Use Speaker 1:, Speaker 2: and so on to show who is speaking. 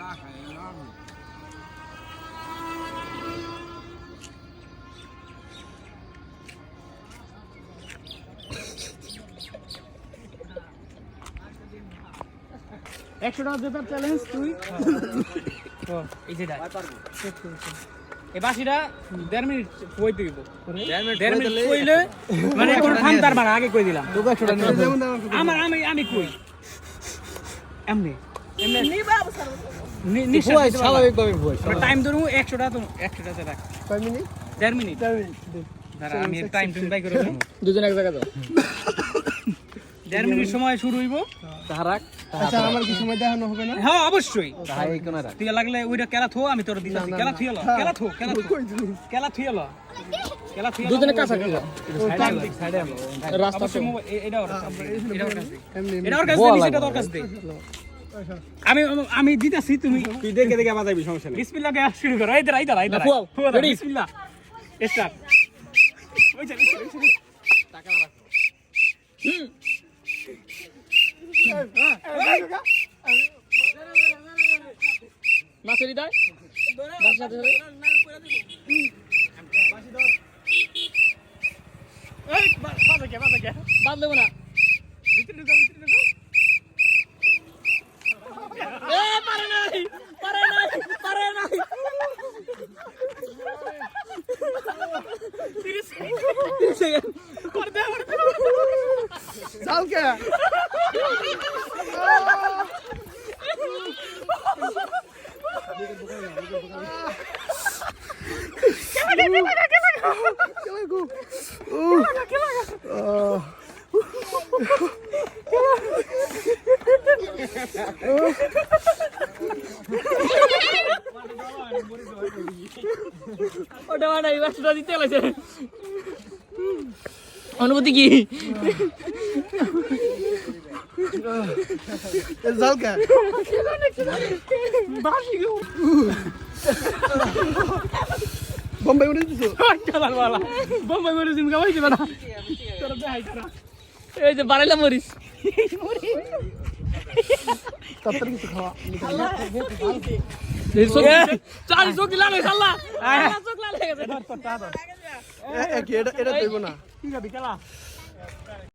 Speaker 1: Taka, je naravno. একশো টাকা জেতার চ্যালেঞ্জ তুই। এই যে এই বাসিটা দেড় মিনিট কই দিব? দেড় মিনিট কইলে মানে আগে কই দিলাম। আমার আমি আমি কই? এমনি। এমনি নি- নিঃশ্বাস দিতে পারবা। টাইম ধরু একশো টাকা তো একশো টাকা রাখ
Speaker 2: কয় মিনিট?
Speaker 1: দেড় মিনিট। দাঁড়া, আমি টাইম টুম বাই করে
Speaker 2: দুজন এক জায়গা দাও
Speaker 1: দেড় মিনিট সময় শুরু হইব।
Speaker 2: আচ্ছা আমার কি সময় দেখানো হবে না?
Speaker 1: হ্যাঁ অবশ্যই। তুই লাগলে ওইটা কেলা থো আমি তোর দিতাছি। কেলা থুই এলো কেলা থো কেলা থো। কেলা থুই এলো কেলা থুই
Speaker 2: দুজনে কাছে গেল রাস্তা
Speaker 1: অবশ্যই মোবাইল এ- এটা ওর কাছে এটা ওর কাছে দে। এটা ওর কাছে দে, তোর কাছে দে। আমি আমি দিতাছি তুমি
Speaker 3: তুই দেখে দেখে বাজাবি সমস্যা নেই।
Speaker 1: বিসমিল্লাহ কে শুরু করো। এই দাঁড়া এই দাঁড়া এই দাঁড়া ফুয়া বিসমিল্লাহ। স্টার্ট ওই যা।
Speaker 2: মাছেরই দেয় বাসের সাথে সাথে
Speaker 1: এই, বা- বাজা কে, বাজা কে?
Speaker 2: বাদ দেবো না।
Speaker 1: ভিতরে ঢুকাও, ভিতরে ঢুকাও।
Speaker 2: এ পারে নাই পারে নাই পারে নাই।
Speaker 1: তিরিশ
Speaker 2: সেকেন্ড।
Speaker 1: করে দে, করে দে।
Speaker 2: চাল কে ওটা মানে বাসটা দিতে লাগছে অনুভূতি কি
Speaker 3: জাল কে বোম্বাই উড়ে দিছো
Speaker 1: চালার বালা। বোম্বাই উড়ে জিম গাওয়াই দিবা না। তোর দেখাই তোরা।
Speaker 2: এই যে বাড়াইলা মরিস
Speaker 3: তাড়াতাড়ি কিছু খাওয়া।
Speaker 2: চাল চোখ লাল হয়ে
Speaker 3: এটা এটা দেবো না।
Speaker 1: খেলা?